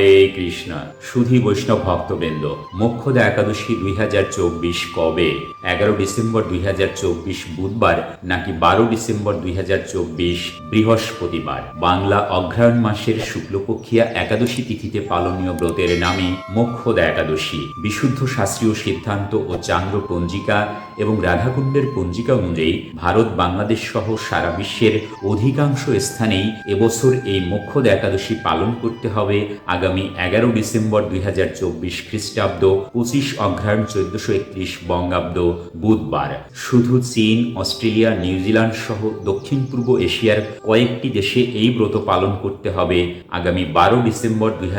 হরে কৃষ্ণ। সুধী বৈষ্ণব ভক্তবৃন্দ মোক্ষদা একাদশী দুই হাজার চব্বিশ কবে? এগারো ডিসেম্বর দুই হাজার চব্বিশ বুধবার নাকি বারো ডিসেম্বর দুই হাজার চব্বিশ বৃহস্পতিবার। বাংলা অগ্রহায়ণ মাসের শুক্লপক্ষিয়া একাদশী তিথিতে পালনীয় ব্রতের নামে মোক্ষদা একাদশী। বিশুদ্ধ শাস্ত্রীয় সিদ্ধান্ত ও চান্দ্র পঞ্জিকা এবং রাধাকুণ্ডের পঞ্জিকা অনুযায়ী ভারত বাংলাদেশ সহ সারা বিশ্বের অধিকাংশ স্থানেই এবছর এই মোক্ষদ একাদশী পালন করতে হবে আগামী এগারো ডিসেম্বর দুই হাজার চব্বিশ খ্রিস্টাব্দ পঁচিশ অগ্রহায়ণ চোদ্দশো একত্রিশ বঙ্গাব্দ। বুধবার। শুধু চীন, অস্ট্রেলিয়া, নিউজিল্যান্ড সহ দক্ষিণ পূর্ব এশিয়ার কয়েকটি দেশে এই ব্রত পালন করতে হবে। আগামী বারো ডিসেম্বর দুই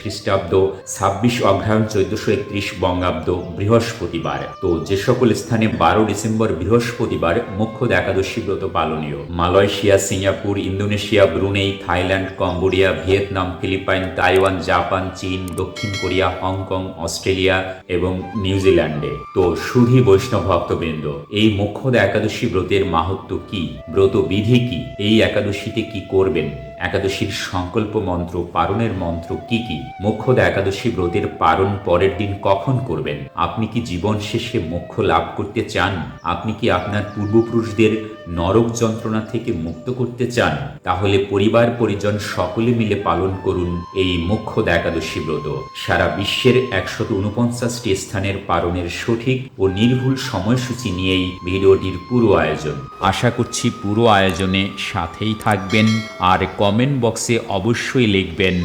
খ্রিস্টাব্দ, ছাব্বিশ অগ্রহায়ণ চোদ্দশো একত্রিশ বঙ্গাব্দ বৃহস্পতিবার। তো যে সকল স্থানে বারো ডিসেম্বর বৃহস্পতিবার মুখ্য একাদশী ব্রত পালনীয়। Malaysia, Singapore, Indonesia, Brunei, Thailand, Cambodia, Vietnam, Philippines, Taiwan, Japan, চীন, দক্ষিণ কোরিয়া, হংকং, অস্ট্রেলিয়া এবং নিউজিল্যান্ডে। তো সুধী বৈষ্ণব ভক্তবৃন্দ এই মুখ্যদ একাদশী ব্রতের মাহাত্ম কি? ব্রত বিধি কি? এই একাদশীতে কি করবেন? একাদশীর সংকল্প মন্ত্র, পারণের মন্ত্র কি কি? মোক্ষদা একাদশী ব্রতের পারণ পরের দিন কখন করবেন? আপনি কি জীবন শেষে মোক্ষ লাভ করতে চান? আপনি কি আপনার পূর্বপুরুষদের নরক যন্ত্রণা থেকে মুক্ত করতে চান, তাহলে পরিবার পরিজন সকলে মিলে পালন করুন এই মোক্ষদা একাদশী ব্রত। সারা বিশ্বের একশত উনপঞ্চাশটি স্থানের পালনের সঠিক ও নির্ভুল সময়সূচি নিয়েই ভিডিওটির পুরো আয়োজন। আশা করছি পুরো আয়োজনে সাথেই থাকবেন, আর কমেন্ট বক্সে অবশ্যই লিখবেন,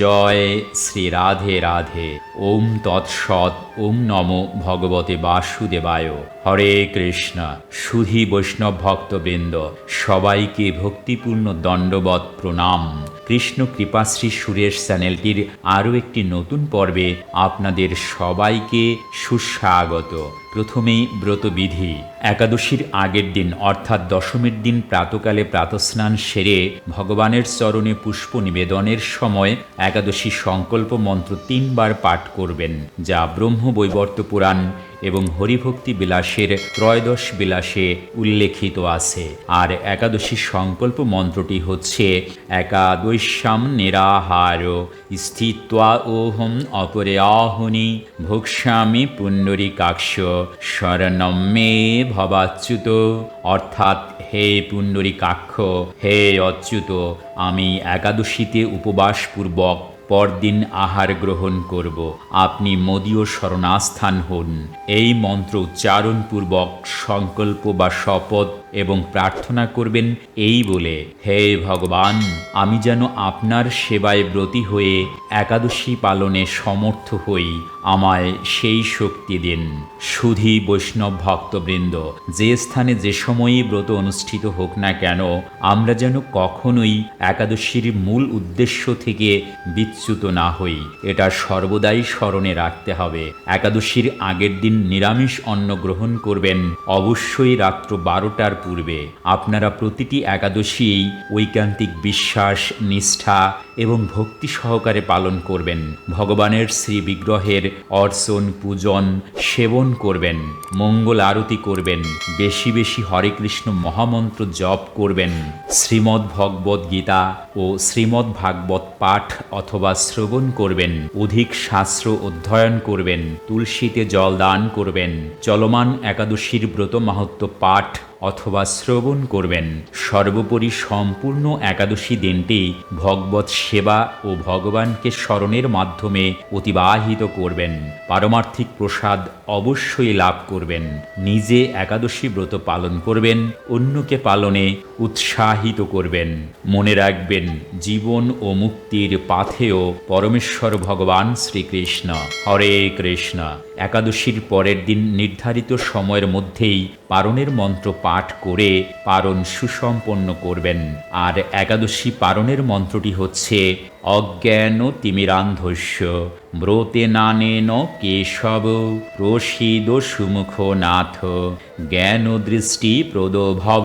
জয় শ্রী রাধে রাধে, ওম তৎসৎ, ওম নম ভগবতে বাসুদেবায়, হরে কৃষ্ণ। সুধী বৈষ্ণব ভক্তবৃন্দ, সবাইকে ভক্তিপূর্ণ দণ্ডবত প্রণাম। কৃষ্ণ কৃপাশ্রী সুরেশ চ্যানেলটির আরও একটি নতুন পর্বে আপনাদের সবাইকে সুস্বাগত। প্রথমেই ব্রতবিধি। একাদশীর আগের দিন, অর্থাৎ দশমীর দিন প্রাতকালে প্রাতস্নান সেরে ভগবানের চরণে পুষ্প নিবেদনের সময় একাদশী সংকল্প মন্ত্র তিনবার পাঠ করবেন, যা ব্রহ্ম বৈবর্ত পুরাণ এবং হরিভক্তি বিলাসের ত্রয়োদশ বিলাসে উল্লেখিত আছে। আর একাদশী সংকল্প মন্ত্রটি হচ্ছে, একাদশ্যাম নিরাহার স্থিত্বা ওহম অপরে আহনি ভোক্সামি পুণ্ডরিকাক্ষ শরণম মে ভবাচ্যুত। অর্থাৎ, হে পুণ্ডরিকাক্ষ, হে অচ্যুত, আমি একাদশীতে উপবাসপূর্বক পরদিন আহার গ্রহণ করব। আপনি মদীয় শরণাস্থান হন। এই মন্ত্র উচ্চারণপূর্বক সংকল্প বা শপথ এবং প্রার্থনা করবেন এই বলে, হে ভগবান, আমি যেন আপনার সেবায় ব্রতী হয়ে একাদশী পালনে সমর্থ হই। আমায় সেই শক্তি দিন। সুধী বৈষ্ণব ভক্তবৃন্দ, যে স্থানে যে সময়ই ব্রত অনুষ্ঠিত হোক না কেন, আমরা যেন কখনোই একাদশীর মূল উদ্দেশ্য থেকে বিচ্যুত না হই। এটা সর্বদাই স্মরণে রাখতে হবে। একাদশীর আগের দিন নিরামিষ অন্ন গ্রহণ করবেন অবশ্যই রাত্র বারোটার পূর্বে। আপনারা প্রতিটি একাদশীই ঐকান্তিক বিশ্বাস, নিষ্ঠা এবং ভক্তি সহকারে পালন করবেন। ভগবানের শ্রী বিগ্রহের অর্চন, পূজন, সেবন করবেন, মঙ্গল আরতি করবেন, বেশি বেশি হরে কৃষ্ণ মহামন্ত্র জপ করবেন। শ্রীমদ্ ভগবত গীতা ও শ্রীমদ্ ভাগবত পাঠ অথবা শ্রবণ করবেন, অধিক শাস্ত্র অধ্যয়ন করবেন, তুলসীতে জল দান করবেন, চলমান একাদশীর ব্রত মাহাত্ম পাঠ অথবা শ্রবণ করবেন। সর্বোপরি সম্পূর্ণ একাদশী দিনটি ভগবত সেবা ও ভগবানকে স্মরণের মাধ্যমে অতিবাহিত করবেন। পারমার্থিক প্রসাদ অবশ্যই লাভ করবেন। নিজে একাদশী ব্রত পালন করবেন, অন্যকে পালনে উৎসাহিত করবেন। মনে রাখবেন, জীবন ও মুক্তির পাথেও পরমেশ্বর ভগবান শ্রীকৃষ্ণ। হরে কৃষ্ণ। একাদশীর পরের দিন নির্ধারিত সময়ের মধ্যেই পারণের মন্ত্র পাঠ করে পারণ সুসম্পন্ন করবেন। আর একাদশী পারণের মন্ত্রটি হচ্ছে অজ্ঞান তিমিরান্ধস্য। ব্রতে নানেন কেশব, প্রসিদ সুমুখ নাথ। জ্ঞান দৃষ্টি প্রদভব।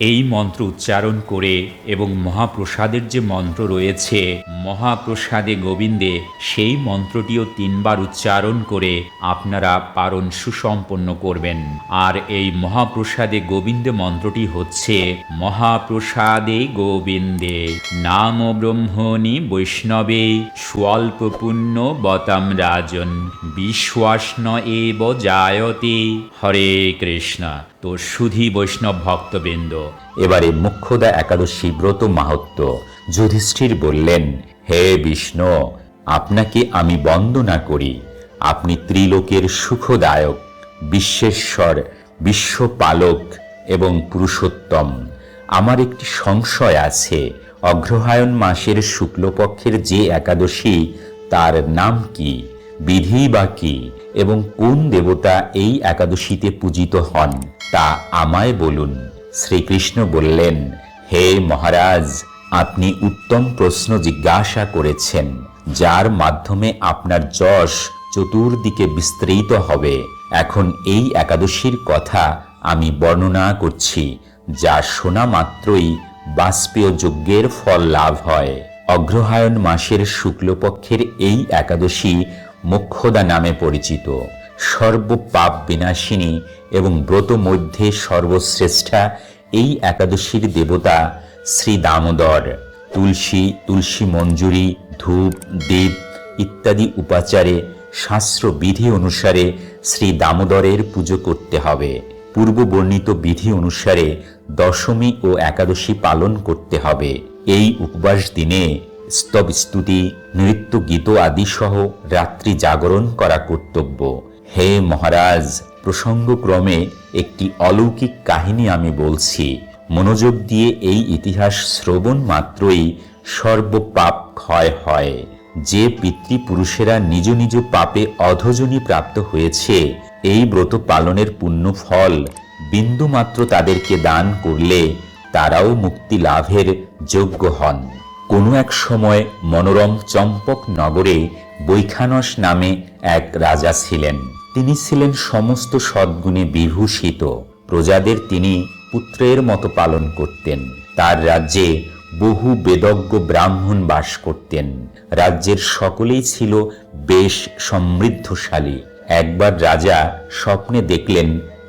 এই মন্ত্র উচ্চারণ করে এবং মহাপ্রসাদের যে মন্ত্র রয়েছে, মহাপ্রসাদে গোবিন্দে, সেই মন্ত্রটিও তিনবার উচ্চারণ করে আপনারা পারণ সুসম্পন্ন করবেন। আর এই মহাপ্রসাদে গোবিন্দে মন্ত্রটি হচ্ছে, মহাপ্রসাদে গোবিন্দে, নাম ব্রহ্মণি বৈষ্ণবে স্বল্প পুণ্য বতাম রাজন বিশ্বাস ন এব জায়তে। হরে কৃষ্ণ তো সুধী বৈষ্ণব ভক্তবৃন্দ, এবারে মুখ্যদা একাদশী ব্রত মাহাত্ম। যুধিষ্ঠির বললেন, হে বিষ্ণু, আপনাকে আমি বন্দনা করি। আপনি ত্রিলোকের সুখদায়ক, বিশ্বেশ্বর, বিশ্বপালক এবং পুরুষোত্তম। আমার একটি সংশয় আছে অগ্রহায়ণ মাসের শুক্লপক্ষের যে একাদশী, তার নাম কি, বিধি বা কি, এবং কোন দেবতা এই একাদশীতে পূজিত হন, তা আমায় বলুন। শ্রীকৃষ্ণ বললেন, হে মহারাজ, আপনি উত্তম প্রশ্ন জিজ্ঞাসা করেছেন, যার মাধ্যমে আপনার যশ চতুর্দিকে বিস্তৃত হবে। এখন এই একাদশীর কথা আমি বর্ণনা করছি, যা শোনা মাত্রই বাষ্পীয় যজ্ঞের ফল লাভ হয়। অগ্রহায়ণ মাসের শুক্লপক্ষের এই একাদশী মোক্ষদা নামে পরিচিত। সর্বপাপ বিনাশিনী এবং ব্রত মধ্যে সর্বশ্রেষ্ঠা এই একাদশীর দেবতা শ্রী দামোদর। তুলসী তুলসী মঞ্জুরি, ধূপ, দীপ ইত্যাদি উপাচারে শাস্ত্র বিধি অনুসারে শ্রী দামোদরের পুজো করতে হবে। পূর্ব বর্ণিত বিধি অনুসারে দশমী ও একাদশী পালন করতে হবে। এই উপবাস দিনে স্তব স্তুতি নৃত্য গীত আদি সহ রাত্রি জাগরণ করা কর্তব্য। হে মহারাজ, প্রসঙ্গক্রমে একটি অলৌকিক কাহিনী আমি বলছি। মনোযোগ দিয়ে এই ইতিহাস শ্রবণ মাত্রই সর্বপাপ ক্ষয় হয়। যে পিতৃপুরুষেরা নিজ নিজ পাপে অধজনী প্রাপ্ত হয়েছে, এই ব্রত পালনের পুণ্য ফল বিন্দুমাত্র তাদেরকে দান করলে তারাও মুক্তি লাভের যোগ্য হন। কোনো এক সময় মনোরম চম্পক নগরে বৈখানস নামে এক রাজা ছিলেন। তিনি ছিলেন সমস্ত সদ্গুণে বিভূষিত। প্রজাদের তিনি পুত্রের মতো পালন করতেন। তার রাজ্যে বহু বেদজ্ঞ ব্রাহ্মণ বাস করতেন। রাজ্যের সকলেই ছিল বেশ সমৃদ্ধশালী। একবার রাজা স্বপ্নে দেখলেন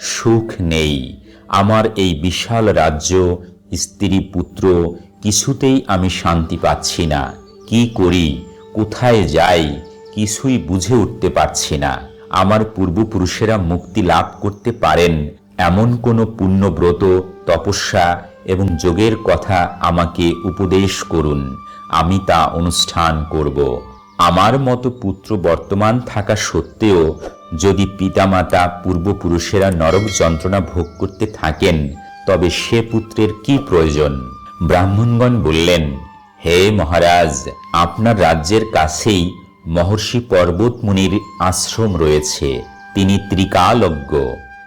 সুখ নেই। আমার এই বিশাল রাজ্য, স্ত্রী পুত্র, কিছুতেই আমি শান্তি পাচ্ছি না। কি করি? কোথায় যাই? কিছুই বুঝে উঠতে পারছি না। আমার পূর্বপুরুষেরা মুক্তি লাভ করতে পারেন, এমন কোনো পুণ্যব্রত, তপস্যা এবং যোগের কথা আমাকে উপদেশ করুন। আমি তা অনুষ্ঠান করব। আমার মতো পুত্র বর্তমান থাকা সত্ত্বেও যদি পিতামাতা, পূর্বপুরুষেরা নরক যন্ত্রণা ভোগ করতে থাকেন, তবে সে পুত্রের কি প্রয়োজন? ব্রাহ্মণগণ বললেন, হে মহারাজ, আপনার রাজ্যের কাছেই মহর্ষি পর্বত মুনির আশ্রম রয়েছে। তিনি ত্রিকালজ্ঞ।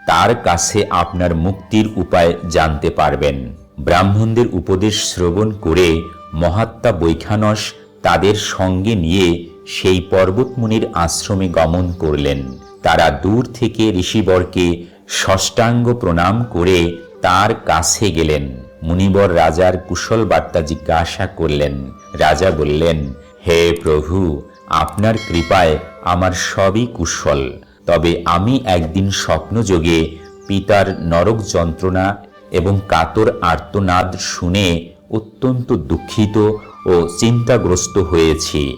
তার কাছে আপনার মুক্তির উপায় জানতে পারবেন। ব্রাহ্মণদের উপদেশ শ্রবণ করে মহাত্মা বৈখানস তাদের সঙ্গে নিয়ে সেই পর্বতমুনির আশ্রমে গমন করলেন। তারা দূর থেকে ঋষিবরকে ষষ্ঠাঙ্গ প্রণাম করে তার কাছে গেলেন। মুনিবর রাজার কুশল বার্তা জিজ্ঞাসা করলেন। রাজা বললেন, হে প্রভু, আপনার কৃপায় আমার সবই কুশল। তবে আমি একদিন স্বপ্নযোগে পিতার নরক যন্ত্রণা এবং কাতর আর্তনাদ শুনে অত্যন্ত দুঃখিত ও চিন্তাগ্রস্ত হয়েছি।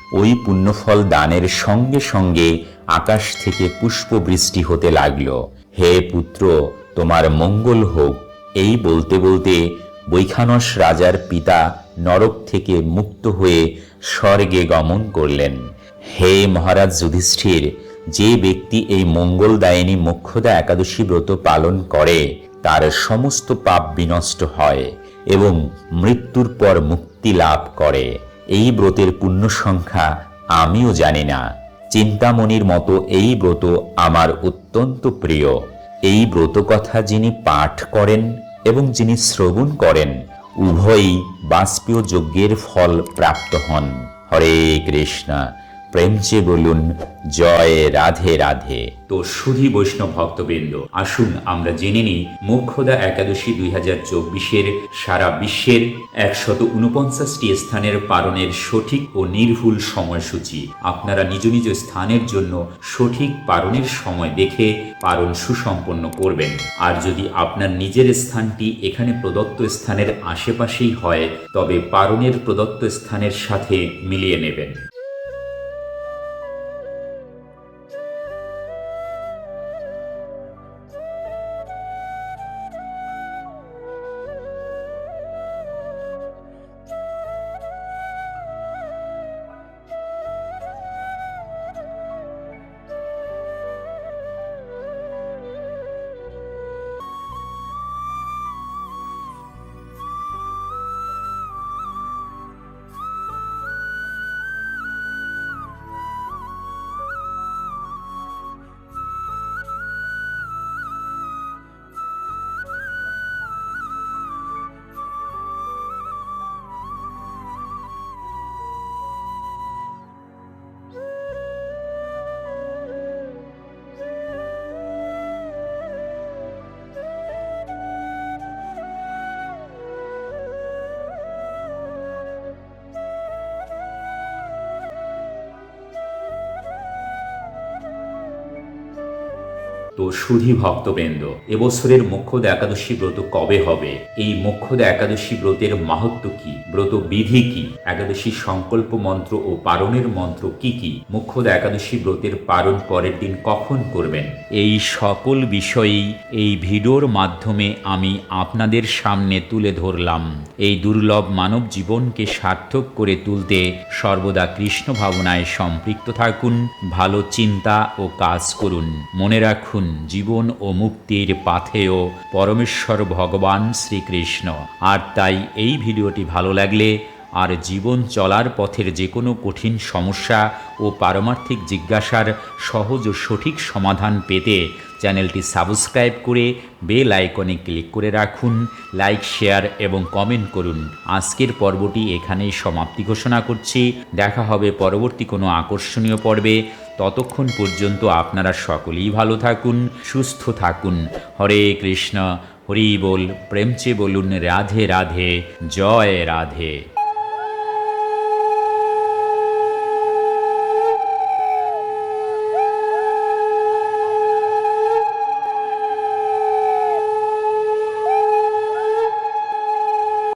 ওই পুণ্যফল দানের সঙ্গে সঙ্গে আকাশ থেকে পুষ্পবৃষ্টি হতে লাগল। হে পুত্র, তোমার মঙ্গল হোক। এই বলতে বলতে বৈখানস রাজার পিতা নরক থেকে মুক্ত হয়ে স্বর্গে গমন করলেন। হে মহারাজ যুধিষ্ঠির, যে ব্যক্তি এই মঙ্গলদায়িনী মোক্ষদা একাদশী ব্রত পালন করে, তার সমস্ত পাপ বিনষ্ট হয় এবং মৃত্যুর পর মুক্তি লাভ করে। এই ব্রতের পূর্ণ সংখ্যা আমিও জানি না। চিন্তামণির মতো এই ব্রত আমার অত্যন্ত প্রিয়। এই ব্রত কথা যিনি পাঠ করেন এবং যিনি শ্রবণ করেন, উভয়ই বাষ্পীয় যজ্ঞের ফল প্রাপ্ত হন। হরে কৃষ্ণা। প্রেমচে বলুন, জয় রাধে রাধে। তো সুধী বৈষ্ণব ভক্তবৃন্দ, আসুন আমরা জেনে নিই মোক্ষদা একাদশী দুই হাজার চব্বিশের সারা বিশ্বের একশত উনপঞ্চাশটি স্থানের পালনের সঠিক ও নির্ভুল সময়সূচি। আপনারা নিজ নিজ স্থানের জন্য সঠিক পালনের সময় দেখে পালন সুসম্পন্ন করবেন। আর যদি আপনার নিজের স্থানটি এখানে প্রদত্ত স্থানের আশেপাশেই হয়, তবে পালনের প্রদত্ত স্থানের সাথে মিলিয়ে নেবেন। তো সুধী ভক্তবৃন্দ, এবছরের মুখ্যদ একাদশী ব্রত কবে হবে? এই মুখ্যদ একাদশী ব্রতের মাহাত্ম কি? ব্রত বিধি কি? একাদশী সংকল্প মন্ত্র ও পারণের মন্ত্র কি কি? মুখ্যদ একাদশী ব্রতের পারণ পরের দিন কখন করবেন? এই সকল বিষয়েই এই ভিডিওর মাধ্যমে আমি আপনাদের সামনে তুলে ধরলাম। এই দুর্লভ মানব জীবনকে সার্থক করে তুলতে সর্বদা কৃষ্ণ ভাবনায় সম্পৃক্ত থাকুন, ভালো চিন্তা ও কাজ করুন। মনে রাখুন জীবন ও মুক্তির পাথেয় পরমেশ্বর ভগবান শ্রীকৃষ্ণ। আর তাই এই ভিডিওটি ভালো লাগলে আর জীবন চলার পথের যে কোনো কঠিন সমস্যা ও পারমার্থিক জিজ্ঞাসার সহজ ও সঠিক সমাধান পেতে চ্যানেলটি সাবস্ক্রাইব করে বেল আইকনে ক্লিক করে রাখুন, লাইক, শেয়ার এবং কমেন্ট করুন। আজকের পর্বটি এখানেই সমাপ্তি ঘোষণা করছি। দেখা হবে পরবর্তী কোনো আকর্ষণীয় পর্বে। ততক্ষণ পর্যন্ত আপনারা সকলেই ভালো থাকুন, সুস্থ থাকুন। হরে কৃষ্ণ, হরি বল প্রেমচে বলুন রাধে রাধে, জয় রাধে।